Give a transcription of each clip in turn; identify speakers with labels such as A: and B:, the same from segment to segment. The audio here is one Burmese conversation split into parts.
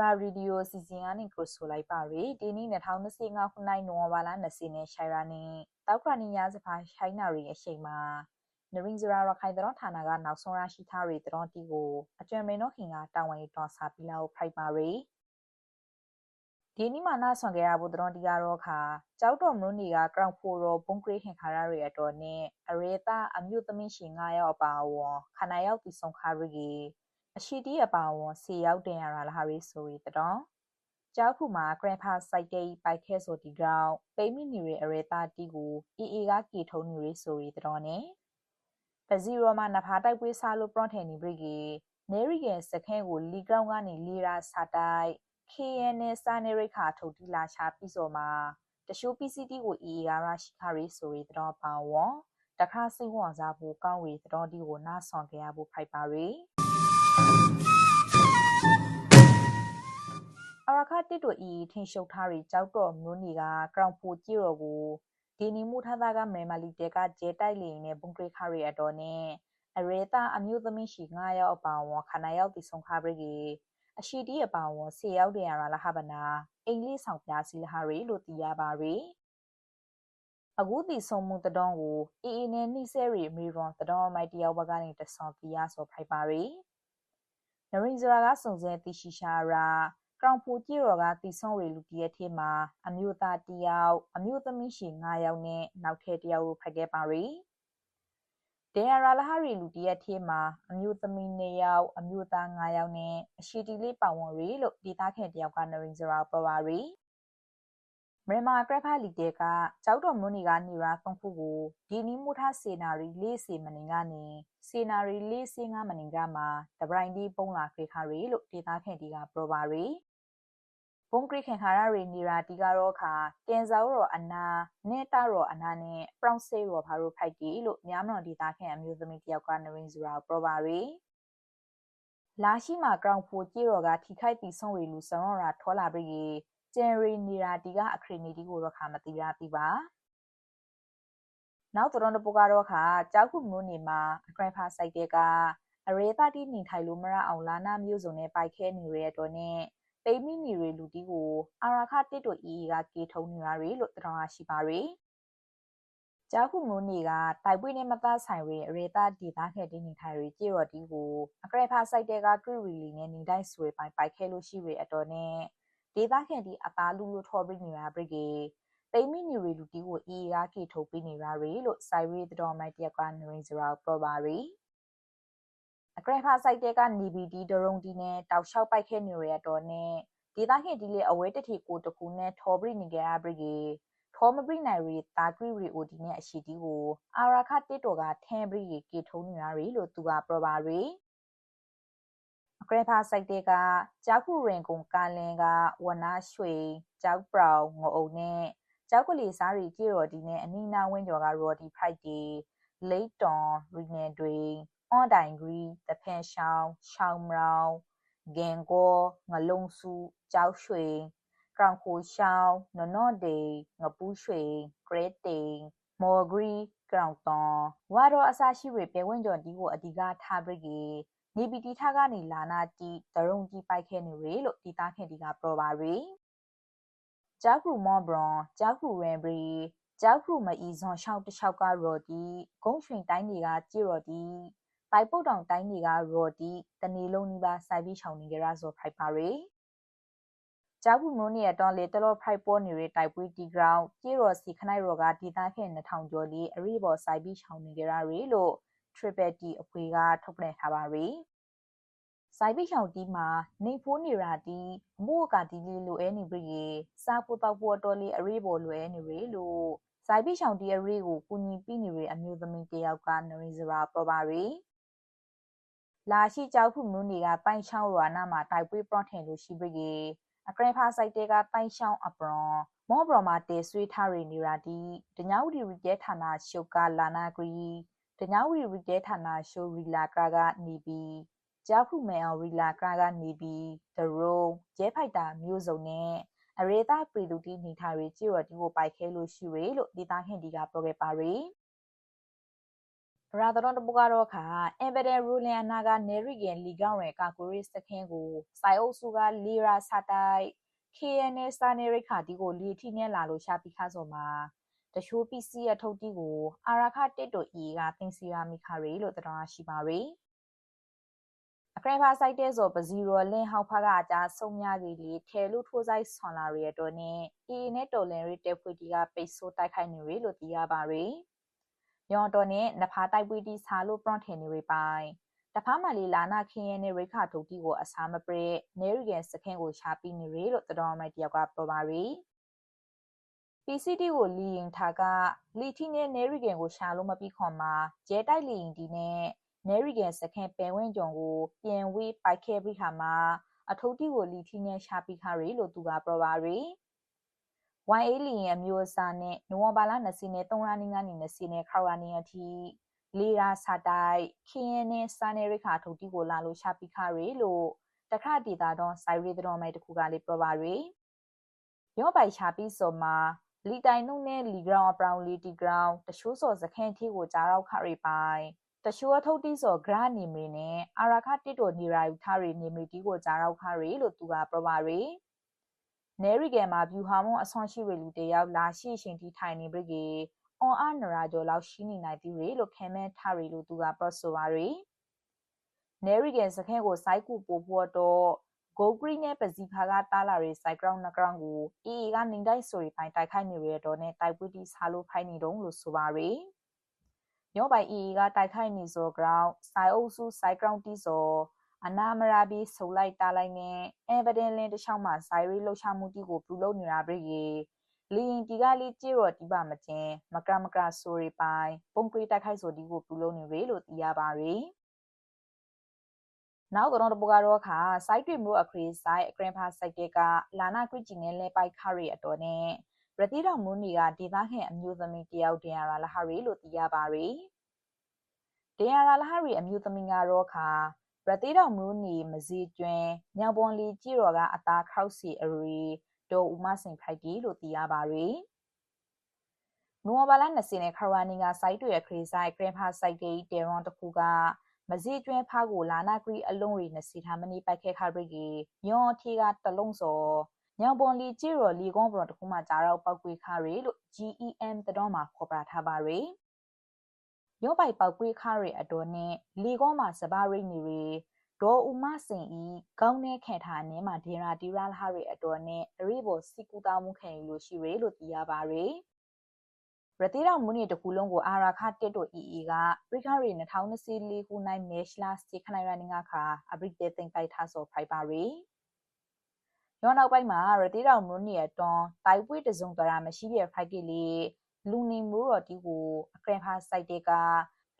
A: ရာရေဒီယိုစီစဉ်ကနေကိုဆိုလိုက်ပါရီဒီနေ့2025ခုနှစ်နိုဝင်ဘာလ20နဲ့ရှိုင်ရာနေတောက်ခရနီယာစဖာရှိုင်းနာရီအချိန်မှာနရင်းစရာရခိုင်တရောဌာနကနောက်ဆုံးရရှိထားရီတရောတီကိုအကျွမ်းမင်းတို့ခင်ကတာဝန်ယူတော်စားပြီးလောက်ဖိုက်ပါရီဒီနေ့မှနာဆွန်ကြရဖို့တရောတီကတော့ခါကြောက်တော်မလို့နေကကရောင်ဖိုရောဘုံကရိခင်ခါရရီအတော်နဲ့အရေတာအမျိုးသမီးရှင်9ယောက်အပါအဝင်ခနာယောက်တီဆုံခါရီ အရှိတီးအပါအဝင်စီရောက်တင်ရတာလာရီဆိုရီတတော်ကျောက်ခုမှာ grandpa site တိပိုက်ခဲဆိုဒီကောင်ပိမိနီရီအရေတာတီကိုအီအီကကီထုံနီရီဆိုရီတတော်နဲ့ပဇီရောမှာနဖာတိုက်ပွဲစားလို့ပရွန်ထန်နီဘရိကီနေရီရဲ့စခန်းကိုလီဂရောင်းကနေလီရာစာတိုက် KN စာနေရိခါထုတ်တီလာချပြီးစောမှာတရှိုး PCT ကို EE ကရရှိခရီဆိုရီတတော်ပါဝေါ်တခါစိတ်ဝင်စားဖို့ကောင်းဝေတတော်ဒီကိုနားဆောင်ကြရဖို့ဖိုက်ပါရီ အရခတစ်တို့ဤထင်ရှုပ်ထားရီကြောက်တော်မျိုးနေကကရောင်ဖိုကြည့်တော်ကိုဒီနီမှုထသာကမေမလီတဲကကျဲတိုက်လီနဲ့ဘုံကရိခရီအတော်နဲ့အရေတာအမျိုးသမီးရှိ9ရောက်အပါဝခနာရောက်ဒီဆုံးခါပရိအရှိတီအပါဝ10ရောက်တရရာလဟဗနာအင်္ဂလိပ်ဆောင်ပြစီလဟာရီလို့သိရပါရီအခုဒီဆုံးမှုတတော်ကိုအေးအေးနဲ့နှိစဲရီမီရွန်တတော်မိုက်တယောက်ဘက်ကနေတဆော်ပြရဆိုဖိုက်ပါရီနရင်ဇရာကစုံစဲသိရှိရှာရာ ကောင်ဖူကြည့်ရော်ကတီဆုံရီလူတရက်ထဲမှာအမျိုးသားတယောက်အမျိုးသမီးရှိ9ယောက်နဲ့နောက်ထပ်တယောက်ကိုဖက်ခဲ့ပါရီဒေယာရာလဟရီလူတရက်ထဲမှာအမျိုးသမီး2ယောက်အမျိုးသား9ယောက်နဲ့အရှိတီလေးပါဝင်ရီလို့ဒေတာခင်တယောက်ကနရင်ဇရာပေါ်ပါရီမြန်မာကရဖာလီတဲကကြောက်တော်မွနီကနေရာသုံးခုကိုဒီနီမူထားစေနာရီလေးစီမနင်ကနေစေနာရီလေးစီငါမနင်ကမှာတပရိုင်ဒီပုံလာခေခါရီလို့ဒေတာခင်တီကပြောပါရီ ဘုံကရိခင်ခါရရီနီရာတီကတော့ခါတင်ဇောရောအနာနေတာရောအနာနဲ့ပရောင်ဆေရောဘာလို့ဖိုက်တီလို့မြားမတော်ဒေတာခင်အမျိုးသမီးတယောက်ကနရင်ဇူရာပြောပါရီလာရှိမှာကောင်ဖိုကြည့်ရောကထိခိုက်တီဆုံးရီလူဆောင်းရာထောလာပြီကျန်ရီနီရာတီကအခရီနီတီကိုတော့ခါမတိရပြီပါနောက်တော်တပကတော့ခါကြောက်ခုမျိုးနေမှာအဂရန်ဖာစိုက်တဲ့ကအရေတာတီနေထိုင်လို့မရအောင်လာနာမျိုးစုံနဲ့ပိုက်ခဲနေရတဲ့တော့နဲ့ ပိမီနီရီလူတီကိုအာရာခတစ်တို့အီကကေထုံနေရရီလို့တော်ရရှိပါရီကြောက်ခုမျိုးနေကတိုက်ပွဲနဲ့မသားဆိုင်ရီအရေတာဒေတာခဲတင်းနေထိုင်ရီကြေရော်တီကိုအဂရဖာစိုက်တဲ့ကကရီရီလီနဲ့နေတိုင်းဆွေပိုင်ပိုက်ခဲလို့ရှိရီအတော်နဲ့ဒေသခံဒီအသားလူလူထော်ပြီးနေရပရိကေတိမီနီရီလူတီကိုအီရာကေထုတ်ပြီးနေရရီလို့ဆိုင်ရီတော်မိုက်တရကနရင်ဇရာပရောပါရီ အကရဖာဆိုင်တဲကနေဘီဒီဒရုံဒီနဲ့တောက်လျှောက်ပိုက်ခဲနေရတော့နဲ့ဒေသခင်ဒီလေအဝဲတတိကိုတခုနဲ့ထော်ဘရီနေကြရပရိကေထောမဘရီနိုင်ရီတာဂရီရီအိုဒီနဲ့အရှိတီကိုအာရာခတစ်တော်ကထန်ဘရီကေထုံးနေရရီလို့သူကပရောပါရီဂရဖာစိုက်တဲ့ကကြောက်ခုရင်ကုံကာလင်ကဝနာရွှေကြောက်ပရောင်ငုံနဲ့ကြောက်ကလေးစားရီကြည့်တော်ဒီနဲ့အနီနာဝင်းကျော်ကရော်ဒီဖိုက်တီ လိတ်တွန်ရီနယ်တွေအွန်တိုင်ဂရီတဖန်ရှောင်းရှောင်းမရောင်ဂင်ကိုငလုံစုကြောက်ရွှေကရောင်ခိုရှောင်းနနော့ဒေငပူးရွှေဂရစ်တေမော်ဂရီကရောင်တွန်ဝါတော့အစရှိရပေဝင်းကျော်ဒီကိုအဓိကထားပရိကေနေပီတီထကနေလာနာတီဒရုံကြီးပိုက်ခဲနေရလို့တီတာခင်တီကပြောပါရီကြောက်ခုမော့ဘရွန်ကြောက်ခုရန်ဘရီ ကြောက်ခုမအီဇွန်ရှောက်တလျှောက်ကရော်တီဂုံရွှင်တိုင်းတွေကကြည်ရော်တီပိုက်ပုတ်တောင်တိုင်းတွေကရော်တီတနေလုံးနီးပါးစိုက်ပြီးချောင်းနေကြရဆိုဖိုက်ပါရီကြောက်ခုမိုးနေရတော့လေတလောဖိုက်ပေါ်နေတဲ့တိုက်ပွဲတီဂရောင်းကြေရော်စီခနိုင်ရော်ကဒေတာခင်2000ကျော်လေးအရီဘော်စိုက်ပြီးချောင်းနေကြရရီလို့ Triple T အဖွေကထုတ်ပြန်ထားပါရီစိုက်ပိချောင်တီမှာနေဖိုးနေရာတီမို့ကတီလီလိုအဲနေပြီရေစာပူတော့ပူတော်လေးအရေးပေါ်လွယ်နေရလို့ စိုက်ပိချောင်တီအရေးကိုကုညီပြီးနေရအမျိုးသမီးတယောက်ကနရီဇရာပရပါရီလာရှိကြောက်ခုမျိုးနေကပိုင်ချောင်းရွာနာမှာတိုက်ပွဲပရော့ထင်လို့ရှိပြီရေအကရဖာစိုက်တဲကပိုင်ချောင်းအပရွန်မော့ဘရမာတေဆွေးထားရနေရာတီတညဝတီရီကျဲဌာနရှုပ်ကလာနာဂရီတညဝီရီတဲဌာနရှိုရီလာကရာကနေပြီးကြောက်ခုမဲအောင်ရီလာကရာကနေပြီးဒရုံကျဲဖိုက်တာမျိုးစုံနဲ့ အရေတာပရီလူတီနေထားရီကြည့်ရတီကိုပိုက်ခဲလို့ရှိရလို့ဒေတာခင်ဒီကပြောခဲ့ပါရီရာသရွန်တပုကတော့ခါအင်ဘဒန်ရူလန်အနာကနေရီဂန်လီကောင်ရဲကာကိုရီစခင်းကိုစိုင်အုပ်စုကလီရာဆာတိုင် KNA စာနေရိခါတီကိုလီထီနဲ့လာလို့ရှာပြီးခါဆိုမှာတချို့ PC ရထုတ်တီကိုအာရာခတစ်တို E ကတင်စီရာမီခါရီလို့တတော်ရှိပါရီ အခရဖာဆိုင်တဲ့ဆိုပဇီရောလင်းဟောက်ဖာကအကြဆုံမြကြီးလီထဲလူထိုးဆိုင်ဆွန်လာရီတော့နဲ့ E နဲ့တော်လန်ရီတက်ဖွေတီကပိတ်ဆိုးတိုက်ခိုက်နေရီလို့သိရပါရီယော်တော်နဲ့နဖာတိုက်ပွေးတီဆာလို့ပရွန်ထင်နေရီပိုင်တဖားမလီလာနာခင်းရဲနဲ့ရိခါထုတ်တီကိုအစာမပရက်နေရီကန်စခင်းကိုရှာပြီးနေရီလို့တတော်မိုက်တယောက်ကပြောပါရီ PCT ကိုလီရင်ထားကလီထီနဲ့နေရီကန်ကိုရှာလို့မပြီးခွန်မှာကျဲတိုက်လီရင်ဒီနဲ့ နေရီကန်စခင်းပင်ဝင်းကြုံကို ပြန်ဝေးပိုက်ခဲပြီးခါမှာအထုပ်တီကိုလီထီနဲ့ရှာပြီးခါရီလို့သူကပြောပါရီ YA လီယံမျိုးအစားနဲ့နိုဝင်ဘာလ20နဲ့3ရက်နေ့ကနေ20နဲ့ခရဝနီအထိလီရာစာတိုင်ခင်းရဲနဲ့စာနေရိခါထုတ်တီကိုလာလို့ရှာပိခါရီလို့တခါဒေတာတော့ဆိုင်ရီတော်မိုင်တခုကလေးပြောပါရီရောပိုင်ရှာပိစောမှာလီတိုင်နှုတ်နဲ့လီဂရောင်အပရောင်လီတီဂရောင်တချိုးစော်စခန့်ထီကိုကြားတော့ခရီပိုင် တချိုးအထုတ်တီစော်ဂရနီမီနဲ့အာရာခတစ်တိုနေရာယူထားရီနေမီတီကိုကြားတော့ခရီလို့သူကပြောပါရီနေရီကယ်မှာဗျူဟာမွန်အဆွမ်းရှိရလူတယောက်လာရှိရှင်တီထိုင်နေပြီကေအွန်အားနရာကျော်လောက်ရှိနေနိုင်သည်ရေလို့ခံမဲထားရီလို့သူကပြောဆိုပါရီနေရီကယ်စခန်းကိုစိုက်ကူပို့ဖို့တော့ဂိုဂရီနဲ့ပစီဖာကတားလာရီစိုက်ဂရောင်းနဂရောင်းကိုအီအီကနေတိုင်းဆိုရီပိုင်းတိုက်ခိုက်နေရတော့နဲ့တိုက်ပွေးတီဆာလို့ဖိုင်နေတော့လို့ဆိုပါရီ ရောပိုင်အီအီကတိုက်ခိုက်နေစောဂရောင်းစိုက်အုပ်စုစိုက်ဂရောင်းတီစောအနာမရာပြီးဆုံလိုက်တားလိုက်နဲ့အဗဒင်လင်းတစ်ချောင်းမှာဇိုင်ရီလှုပ်ရှားမှုတီကိုပြုလုပ်နေတာပြည်ကြီးလီရင်တီကလေးကြေရော်တီပါမကျင်မကရမကရဆိုရီပိုင်ပုံကရီတိုက်ခိုက်ဆိုတီကိုပြုလုပ်နေရလို့သိရပါရီနောက်ကတော့တပကတော့ခါစိုက်တွေမျိုးအခရီးဆိုင်အကရင်ဖာစိုက်တဲ့ကလာနာကွဂျီနဲ့လဲပိုက်ခရီအတော်နဲ့ ရတိတော်မူနီကဒေသခံအမျိုးသမီးတယောက်တင်ရလာလဟရီလို့သိရပါရီတင်ရလာလဟရီအမျိုးသမီးကတော့ခါရတိတော်မူနီမစည်းကျွန်းညောင်ပွန်လီကြည်တော်ကအသားခောက်စီအရီဒေါ်ဦးမစင်ဖိုက်တီလို့သိရပါရီနိုဝဘာလ20နဲ့ခရဝနီကစိုက်တွေခရီးဆိုင်ဂရန်ဖာစိုက်တေးတေရွန်တခုကမစည်းကျွန်းဖားကိုလာနာဂရီအလုံးရီနစီထားမနီပိုက်ခဲခါဘရီကညောထီကတလုံးစော ညောင်ပွန်လီကြည်တော်လီကုန်းပရောတခုမှကြားတော့ပောက်ကွေးခါရီလို့ GEM တတော်မှာခေါ်ပြထားပါရီရောပိုက်ပောက်ကွေးခါရီအတော်နဲ့လီကောမှာစဘာရိနေရီဒေါ်ဦးမစင်ဤကောင်းတဲ့ခံထားအနေမှာဒေရာတီရာလာရီအတော်နဲ့အရိဘောစီကူတာမှုခံယူလို့ရှိရလို့သိရပါရီရတိတော်မူနီတကူလုံးကိုအာရာခတက်တိုအီအီကပရိခရီ2024ခုနိုင်မဲရှလာစတိခနိုင်ရနင်းခါအဘရိတေတင်ပိုက်ထားဆိုဖိုက်ပါရီ ရောနောက်ပိုင်းမှာရတိတော်မူနီအတွန်တိုက်ပွေးတစုံတရာမရှိပြဖိုက်ကလေးလူနီမူရော်တီကိုအကရန်ဖာစိုက်တေက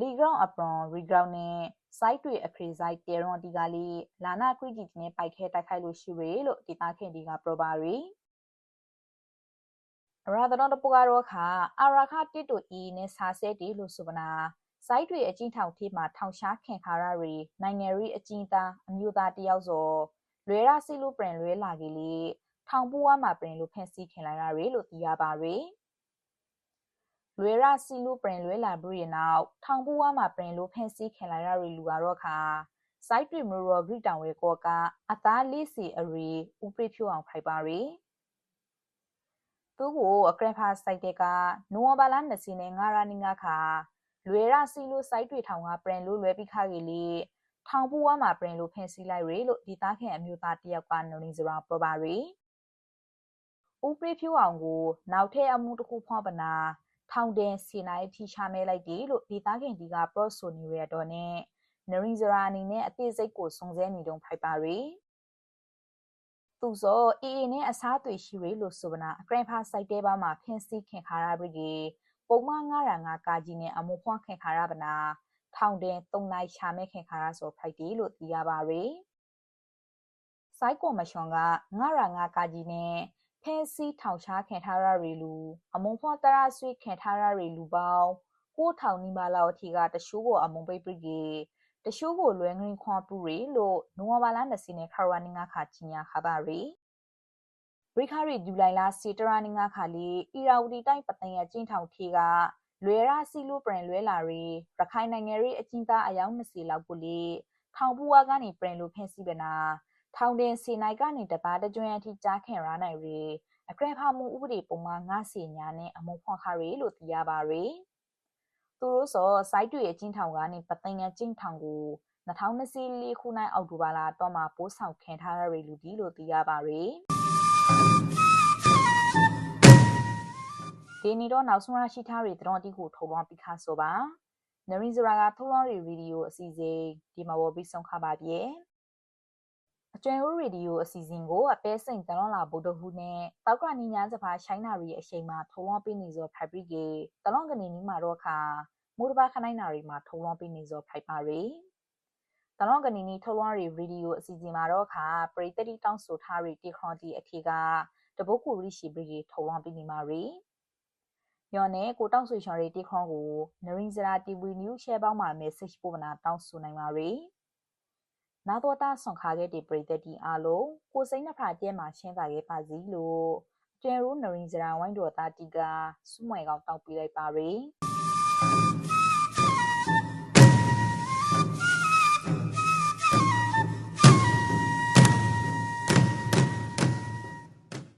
A: လီဂရောင်းအပရွန်ရီဂရောင်းနဲ့စိုက်တွေအခရီးဆိုင်တေရွန်ဒီကလေးလာနာခရီဂျီတင်ပိုက်ခဲတိုက်ခိုက်လို့ရှိရလို့ဒေတာခင်ဒီကပရပါရီရာဒတော်တပကတော့ခါအာရာခတစ်တူအီနဲ့စာဆဲတီလို့ဆိုပနာစိုက်တွေအချင်းထောင်ထေးမှာထောင်ရှားခင်ခါရရီနိုင်ငံရီအချင်းသားအမျိုးသားတယောက်စော လွယ်ရစီလို့ပြင်လွဲလာကြီးလေထောင်ပူဝါမှာပြင်လို့ဖန်စီခင်လာရရီလို့သိရပါရီလွယ်ရစီလူပရင်လွဲလာဘူးရနောက်ထောင်ပူဝါမှာပရင်လိုဖန်စီခင်လာရရီလူကတော့ခါစိုက်တွေမရောဂရီတောင်ဝဲကောကအသားလေးစီအရီဥပရိဖြူအောင်ဖိုက်ပါရီသူ့ကိုအကရဖာစိုက်တဲ့ကနိုဝဘာလ20နဲ့9ရာနီငါခါလွယ်ရစီလူစိုက်တွေထောင်ကပရင်လိုလွဲပြီးခါကြီးလေ ထောင်ပူဝါမှာပရင်လိုဖန်စီလိုက်ရီလို့ဒီသားခင်အမျိုးသားတယောက်ကနိုနီစရာပေါ်ပါရီဥပရိဖြူအောင်ကိုနောက်ထပ်အမှုတစ်ခုဖောက်ပနာထောင်တင်စီနိုင်ထိချမဲလိုက်တယ်လို့ဒေသခံဒီကပရော့ဆိုနေရတော့နဲ့နရင်ဇရာအနေနဲ့အသေးစိတ်ကိုစုံစမ်းနေတုံးဖိုက်ပါရီသူစောအေအေနဲ့အစားအသွေးရှိရလို့ဆိုပနာအကရန်ဖာစိုက်တဲပါမှာဖင်းစီခင်ခါရပြီကေပုံမ905ကာကြီးနဲ့အမွန်ဖွားခင်ခါရပနာ ထောင်တင်3နိုင်ချမဲခင်ခါရဆိုဖိုက်တယ်လို့သိရပါရီစိုက်ကော်မရှင်က905ကာကြီးနဲ့ဖဲစီထောင်ချခံထားရရီလူအမုံဖွာတရဆွေခံထားရရီလူပေါင်းကိုထောင်နီမာလောက်အထိကတရှိုးကိုအမုံပိတ်ပိကေတရှိုးကိုလွယ်ငင်းခွန်ပူရီလို့နိုဝဘာလ20နဲ့ခရဝနီငါခါချင်ညာခပါရီရိခါရီဒူလိုက်လာစီတရာနီငါခါလီအီရာဝတီတိုင်းပတန်ရကျင်းထောင်ထေက လွယ်ရစီလိုပရင်လွဲလာရီရခိုင်နိုင်ငံရေးအချင်းသားအယောက်20လောက်ကိုလေထောင်ပူဝါကနေပရင်လိုဖင်းစီပနာထောင်တင်စီနိုင်ကနေတပါတကြွအထိကြားခင်ရနိုင်ရီအကရဖမှုဥပဒေပုံမှာငါစီညာနဲ့အမုံဖွန်ခါရီလို့သိရပါရီသူတို့စောစိုက်တွေအချင်းထောင်ကနေပသိငယ်ချင်းထောင်ကို2024ခုနိုင်အောက်တိုဘာလတော့မှာပိုးဆောင်ခံထားရရီလူဒီလို့သိရပါရီ ဒီနေ့တော့နောက်ဆုံးရရှိထားတွေတတော်တီကိုထုတ်လွှင့်ပြီးခါဆိုပါနရင်းစရာကထုတ်လွှင့်ရီဗီဒီယိုအစီအစဉ်ဒီမှာပေါ်ပြီးဆုံးခပါပြည့်အကျွမ်းဦးရေဒီယိုအစီအစဉ်ကိုအပဲစိန်တလွန်လာဗုဒ္ဓဟူးနဲ့တောက်ကနီညာစပါရှိုင်းနာရီအချိန်မှာထုံလွှင့်ပေးနေသောဖက်ဘရစ်ကေတလွန်ကနေနီမှာတော့ခါမိုးတပါခနိုင်နာရီမှာထုံလွှင့်ပေးနေသောဖိုက်ပါရီတလွန်ကနေနီထုံလွှင့်ရီဗီဒီယိုအစီအစဉ်မှာတော့ခါပရိသတိတောင်းဆိုထားရီတီခွန်တီအထီကတပုတ်ကူရီရှိဘရီထုံလွှင့်ပေးနေမှာရီ ယောနဲ့ကိုတောက်ဆွေချော်ရီတီခွန်ကိုနရင်စရာတီဗီနျူးရှဲပေါင်းမှာ message ပို့မနာတောင်းဆိုနိုင်ပါရီနာတော်တာဆွန်ခါခဲ့တဲ့ပရိသတ်တီအားလုံးကိုစိမ့်နှဖာကျဲမှာရှင်းပါခဲ့ပါစီလို့ကျဲရိုးနရင်စရာဝိုင်းတော်သားတီကစွမွဲကောင်းတောက်ပြလိုက်ပါရီ